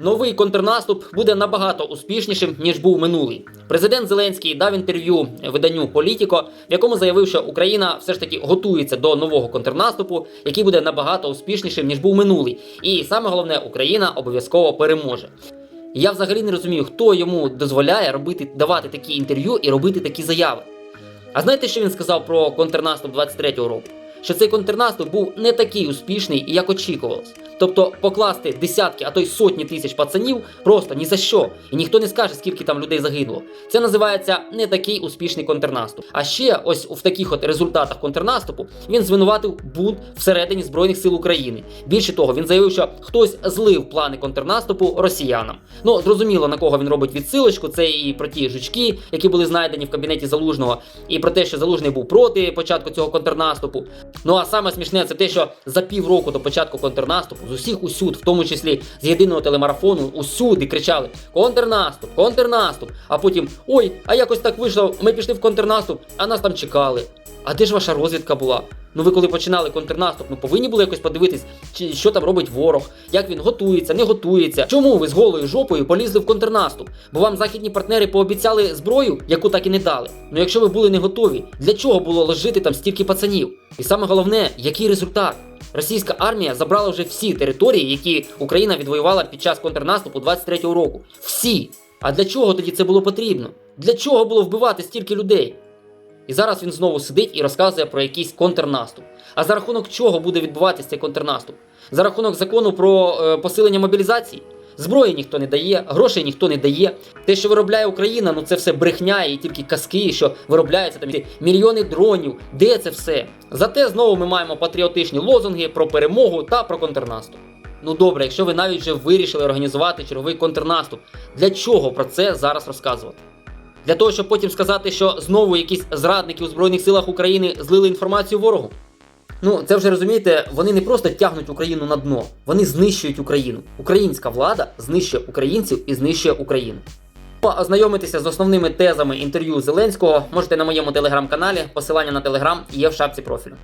Новий контрнаступ буде набагато успішнішим ніж був минулий. Президент Зеленський дав інтерв'ю виданню Політіко, в якому заявив, що Україна все ж таки готується до нового контрнаступу, який буде набагато успішнішим ніж був минулий. І саме головне, Україна обов'язково переможе. Я взагалі не розумію, хто йому дозволяє робити давати такі інтерв'ю і робити такі заяви. А знаєте, що він сказав про контрнаступ 23-го року? Що цей контрнаступ був не такий успішний, як очікувалось. Тобто покласти десятки, а то й сотні тисяч пацанів просто ні за що. І ніхто не скаже, скільки там людей загинуло. Це називається не такий успішний контрнаступ. А ще ось в таких от результатах контрнаступу він звинуватив бунт всередині Збройних сил України. Більше того, він заявив, що хтось злив плани контрнаступу росіянам. Ну, зрозуміло, на кого він робить відсилочку. Це і про ті жучки, які були знайдені в кабінеті Залужного, і про те, що Залужний був проти початку цього контрнаступу. Ну а саме смішне це те, що за півроку до початку контрнаступу з усіх усюд, в тому числі з єдиного телемарафону, усюди кричали контрнаступ, контрнаступ. А потім ой, а якось так вийшло, ми пішли в контрнаступ, а нас там чекали. А де ж ваша розвідка була? Ну ви коли починали контрнаступ, ну повинні були якось подивитись, чи що там робить ворог, як він готується, не готується. Чому ви з голою жопою полізли в контрнаступ? Бо вам західні партнери пообіцяли зброю, яку так і не дали. Ну якщо ви були не готові, для чого було лежити там стільки пацанів? І саме головне, який результат? Російська армія забрала вже всі території, які Україна відвоювала під час контрнаступу 23-го року. Всі. А для чого тоді це було потрібно? Для чого було вбивати стільки людей? І зараз він знову сидить і розказує про якийсь контрнаступ. А за рахунок чого буде відбуватися цей контрнаступ? За рахунок закону про е, посилення мобілізації? Зброї ніхто не дає, грошей ніхто не дає. Те, що виробляє Україна, ну це все брехня і тільки казки, що виробляються там мільйони дронів. Де це все? Зате знову ми маємо патріотичні лозунги про перемогу та про контрнаступ. Ну добре, якщо ви навіть вже вирішили організувати черговий контрнаступ, для чого про це зараз розказувати? Для того, щоб потім сказати, що знову якісь зрадники у Збройних силах України злили інформацію ворогу. Ну, це вже розумієте, вони не просто тягнуть Україну на дно, вони знищують Україну. Українська влада знищує українців і знищує Україну. Ну, Ознайомитися з основними тезами інтерв'ю Зеленського можете на моєму телеграм-каналі. Посилання на телеграм є в шапці профілю.